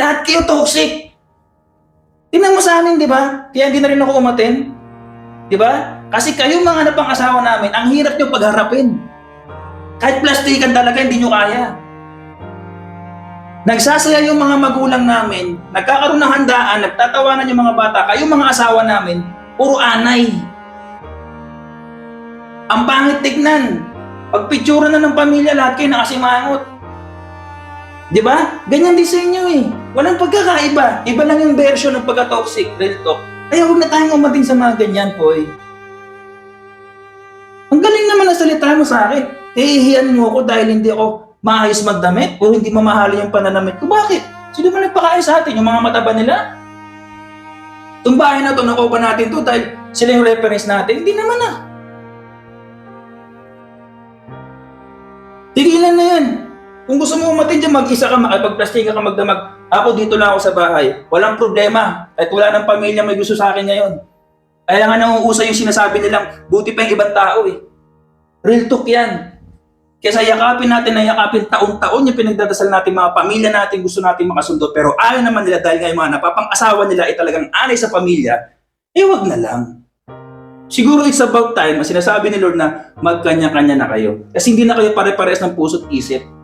Lahat kayo toxic. Tingnan mo sa amin, di ba? Kaya hindi na rin ako umaten. Di ba? Kasi kayo mga anak pang asawa namin, ang hirap nyo pagharapin. Kahit plastikan talaga, hindi nyo kaya. Nagsasaya yung mga magulang namin, nagkakaroon ng handaan, nagtatawanan yung mga bata, kayo mga asawa namin, puro anay. Ang pangit tignan. Pag picture na ng pamilya, lahat kayo nakasimangot. Di ba? Ganyan din sa inyo eh. Walang pagkakaiba. Iba lang yung version ng pagka-toxic, real talk. Kaya huwag na tayong umating sa mga ganyan eh. Ang galing naman ang salita mo sa akin. Hihihiyan mo ako dahil hindi ako maayos magdamit o hindi mamahali yung pananamit ko. Bakit? Sino ba nagpakain sa atin? Yung mga mataba nila? Bahay na to, nakuha natin to dahil sila yung reference natin? Hindi naman ah. Kung gusto mo umatin dyan, mag-isa ka, makipagplastika ka magdamag. Ako dito lang ako sa bahay. Walang problema. Kahit wala ng pamilya may gusto sa akin ngayon. Kaya nga nauusa yung sinasabi nilang, buti pa yung ibang tao eh. Real talk yan. Kesa yakapin natin na yakapin taon-taon yung pinagdadasal natin mga pamilya natin, gusto natin makasundo. Pero ayaw naman nila dahil nga yung mga napapang-asawa nila ay talagang anay sa pamilya, eh wag na lang. Siguro it's about time na sinasabi ni Lord na magkanya-kanya na kayo. Kasi hindi na kayo pare-pares ng puso't isip.